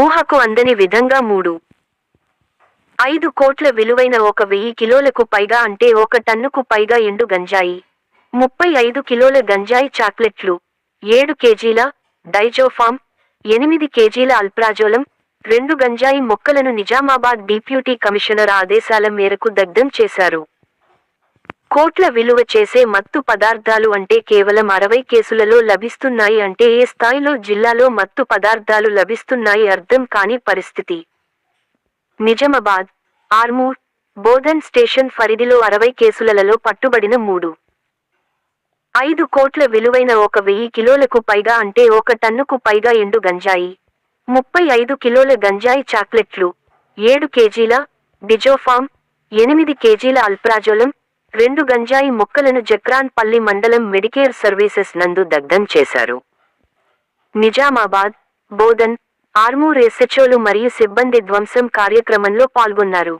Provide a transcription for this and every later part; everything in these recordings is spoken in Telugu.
ఊహకు అందని విధంగా మూడు. ఐదు కోట్ల విలువైన ఒక వెయ్యి కిలోలకు పైగా అంటే ఒక టన్నుకు పైగా ఎండు గంజాయి. ముప్పై ఐదు కిలోల గంజాయి చాక్లెట్లు ఏడు కేజీల డైజోఫామ్ ఎనిమిది కేజీల అల్ప్రాజోలం రెండు గంజాయి మొక్కలను నిజామాబాద్ డిప్యూటీ కమిషనర్ ఆదేశాల మేరకు దగ్ధం చేశారు. కోట్ల విలువ చేసే మత్తు పదార్థాలు అంటే కేవలం అరవై కేసులలో లభిస్తున్నాయి అంటే ఏ స్థాయిలో జిల్లాలో మత్తు పదార్థాలు లభిస్తున్నాయి అర్థం కాని పరిస్థితి. నిజామాబాద్ ఆర్మూర్ బోధన్ స్టేషన్ పరిధిలో అరవై కేసులలో పట్టుబడిన మూడు. ఐదు కోట్ల విలువైన ఒక వెయ్యి కిలోలకు పైగా అంటే ఒక టన్నుకు పైగా ఎండు గంజాయి ముప్పై ఐదు కిలోల గంజాయి చాక్లెట్లు ఏడు కేజీల డిజోఫామ్ ఎనిమిది కేజీల అల్ప్రాజోలం రెండు గంజాయి మొక్కలను జక్రాన్ పల్లి మండలం మెడికేర్ సర్వీసెస్ నందు దగ్ధం చేశారు నిజామాబాద్ బోధన్ ఆర్మూర్ ఎస్హెచ్ఓలు మరియు సిబ్బంది ధ్వంసం కార్యక్రమంలో పాల్గొన్నారు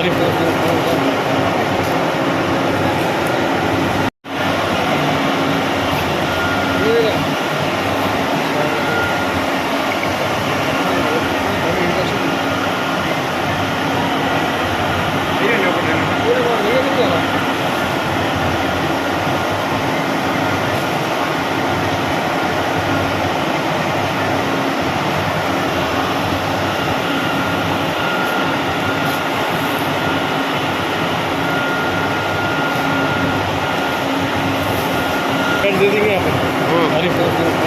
Thank you. देंगे अपन अरे कर दे देंगे अपन अरे